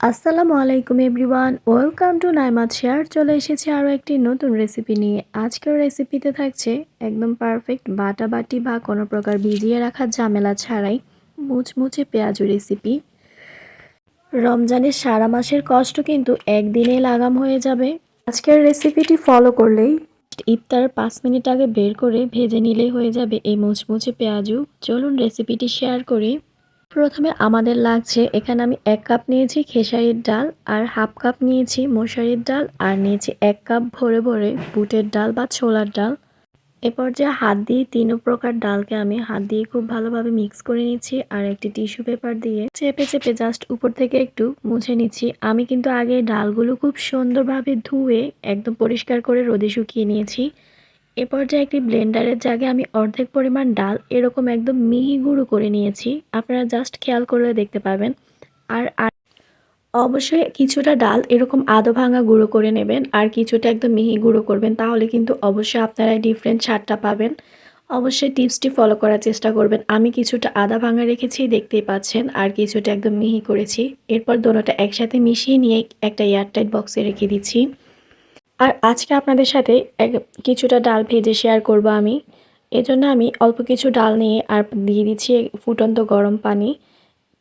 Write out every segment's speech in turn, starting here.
আসসালামু আলাইকুম everyone, welcome to Naimat share. চলে এসেছে আরও একটি নতুন রেসিপি নিয়ে। আজকের রেসিপিতে থাকছে একদম পারফেক্ট বাটা বাটি বা কোনো প্রকার ভিজিয়ে রাখার ঝামেলা ছাড়াই মুচমুচে পেঁয়াজু রেসিপি। রমজানের সারা মাসের কষ্ট কিন্তু একদিনে লাগাম হয়ে যাবে। আজকের রেসিপিটি ফলো করলেই ইফতার পাঁচ মিনিট আগে বের করে ভেজে নিলেই হয়ে যাবে এই মুচমুচে পেঁয়াজু। চলুন রেসিপিটি শেয়ার করি। প্রথমে আমাদের লাগছে, এখানে আমি এক কাপ নিয়েছি খেসারির ডাল আর হাফ কাপ নিয়েছি মশারির ডাল আর নিয়েছি এক কাপ ভরে ভরে বুটের ডাল বা ছোলার ডাল। এ পর্যায়ে হাত দিয়ে তিন প্রকার ডালকে আমি হাত দিয়ে খুব ভালোভাবে মিক্স করে নিচ্ছি আর একটি টিস্যু পেপার দিয়ে চেপে চেপে জাস্ট উপর থেকে একটু মুছে নিচ্ছি। আমি কিন্তু আগে ডালগুলো খুব সুন্দরভাবে ধুয়ে একদম পরিষ্কার করে রোদে শুকিয়ে নিয়েছি। এ পর্যায়ে একটি ব্লেন্ডারের জায়গায় আমি অর্ধেক পরিমাণ ডাল এরকম একদম মিহি গুঁড়ো করে নিয়েছি। আপনারা জাস্ট খেয়াল করলে দেখতে পাবেন। আর অবশ্যই কিছুটা ডাল এরকম আদো ভাঙা গুঁড়ো করে নেবেন আর কিছুটা একদম মিহি গুঁড়ো করবেন, তাহলে কিন্তু অবশ্যই আপনারা ডিফারেন্ট স্বাদটা পাবেন। অবশ্যই টিপসটি ফলো করার চেষ্টা করবেন। আমি কিছুটা আদা ভাঙা রেখেছি, দেখতেই পাচ্ছেন, আর কিছুটা একদম মিহি করেছি। এরপর দোনোটা একসাথে মিশিয়ে নিয়ে একটা এয়ারটাইট বক্সে রেখে দিচ্ছি। আর আজকে আপনাদের সাথে এক কিছুটা ডাল ভেজে শেয়ার করব আমি। এজন্য আমি অল্প কিছু ডাল নিয়ে আর দিয়ে দিচ্ছি ফুটন্ত গরম পানি।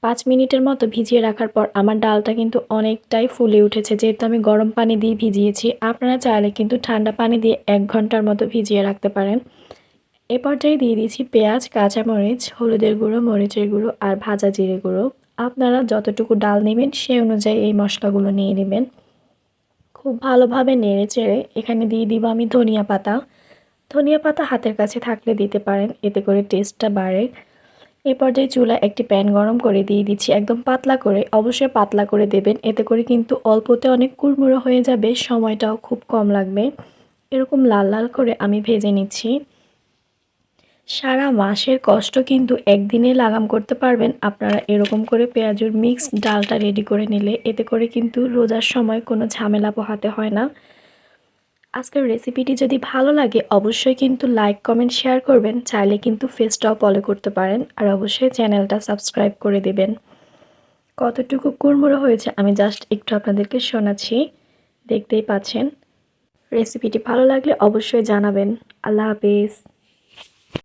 পাঁচ মিনিটের মতো ভিজিয়ে রাখার পর আমার ডালটা কিন্তু অনেকটাই ফুলে উঠেছে। যেহেতু আমি গরম পানি দিয়ে ভিজিয়েছি, আপনারা চাইলে কিন্তু ঠান্ডা পানি দিয়ে এক ঘণ্টার মতো ভিজিয়ে রাখতে পারেন। এ পর্যায়ে দিয়ে দিয়েছি পেঁয়াজ, কাঁচামরিচ, হলুদের গুঁড়ো, মরিচের গুঁড়ো আর ভাজা জিরে গুঁড়ো। আপনারা যতটুকু ডাল নেবেন সেই অনুযায়ী এই মশলাগুলো নিয়ে নেবেন। খুব ভালোভাবে নেড়ে চেড়ে এখানে দিয়ে দিব আমি ধনিয়া পাতা। ধনিয়া পাতা হাতের কাছে থাকলে দিতে পারেন, এতে করে টেস্টটা বাড়ে। এ পর্যায়ে চুলা একটি প্যান গরম করে দিয়ে দিচ্ছি একদম পাতলা করে, অবশ্যই পাতলা করে দেবেন, এতে করে কিন্তু অল্পতে অনেক কুড়মুড়ো হয়ে যাবে, সময়টাও খুব কম লাগবে। এরকম লাল লাল করে আমি ভেজে নিচ্ছি। সারা মাসের কষ্ট কিন্তু একদিনে লাগাম করতে পারবেন। আপনারা এরকম করে পেঁয়াজুর মিক্স ডালটা রেডি করে নিলে এতে করে কিন্তু রোজার সময় কোনো ঝামেলা পোহাতে হয় না। আজকের রেসিপিটি যদি ভালো লাগে, অবশ্যই কিন্তু লাইক কমেন্ট শেয়ার করবেন। চাইলে কিন্তু ফেসটাও ফলো করতে পারেন। আর অবশ্যই চ্যানেলটা সাবস্ক্রাইব করে দেবেন। কতটুকু কুড়মুড়ো হয়েছে আমি জাস্ট একটু আপনাদেরকে শোনাচ্ছি। দেখতেই পাচ্ছেন। রেসিপিটি ভালো লাগলে অবশ্যই জানাবেন। আল্লাহ হাফিজ।